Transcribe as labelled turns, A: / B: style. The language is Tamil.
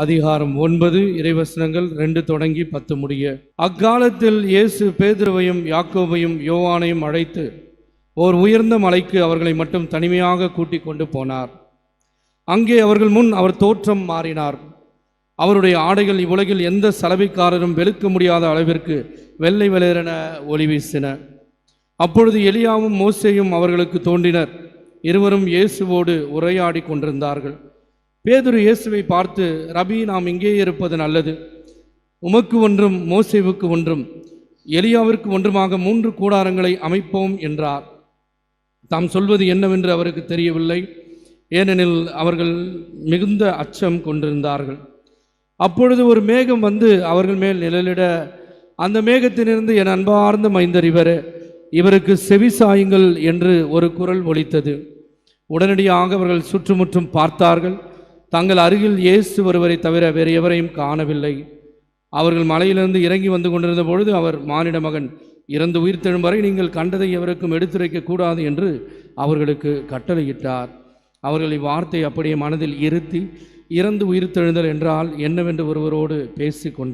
A: அதிகாரம் ஒன்பது இறைவசனங்கள் ரெண்டு தொடங்கி பத்து முடிய. அக்காலத்தில் இயேசு பேதுருவையும் யாக்கோபையும் யோவானையும் அழைத்து ஓர் உயர்ந்த மலைக்கு அவர்களை மட்டும் தனிமையாக கூட்டிக் கொண்டு போனார். அங்கே அவர்கள் முன் அவர் தோற்றம் மாறினார். அவருடைய ஆடைகள் இவ்வுலகில் எந்த சலவைக்காரரும் வெளுக்க முடியாத அளவிற்கு வெள்ளை வெளிரென ஒளி வீசின. அப்பொழுது எலியாவும் மோசேயும் அவர்களுக்கு தோன்றினர். இருவரும் இயேசுவோடு உரையாடி கொண்டிருந்தார்கள். பேதுரு இயேசுவை பார்த்து ரபி நாம் இங்கே இருப்பது நல்லது. உமக்கு ஒன்றும் மோசேவுக்கு ஒன்றும் எலியாவிற்கு ஒன்றுமாக மூன்று கூடாரங்களை அமைப்போம் என்றார். தாம் சொல்வது என்னவென்று அவருக்கு தெரியவில்லை. ஏனெனில் அவர்கள் மிகுந்த அச்சம் கொண்டிருந்தார்கள். அப்பொழுது ஒரு மேகம் வந்து அவர்கள் மேல் நிழலிட அந்த மேகத்திலிருந்து என் அன்பார்ந்த மைந்தர் இவர் இவருக்கு செவி சாயுங்கள் என்று ஒரு குரல் ஒலித்தது. உடனடியாக அவர்கள் சுற்றுமுற்றும் பார்த்தார்கள். தங்கள் அருகில் இயேசு ஒருவரை தவிர வேறு எவரையும் காணவில்லை. அவர்கள் மலையிலிருந்து இறங்கி வந்து கொண்டிருந்த பொழுது அவர் மானிட மகன் இறந்து உயிர்த்தெழும் வரை நீங்கள் கண்டதை எவருக்கும் எடுத்துரைக்க கூடாது என்று அவர்களுக்கு கட்டளையிட்டார். அவர்கள் இவ்வார்த்தை அப்படியே மனதில் இருத்தி இறந்து உயிர்த்தெழுதல் என்றால் என்னவென்று ஒருவரோடு பேசிக்கொண்டார்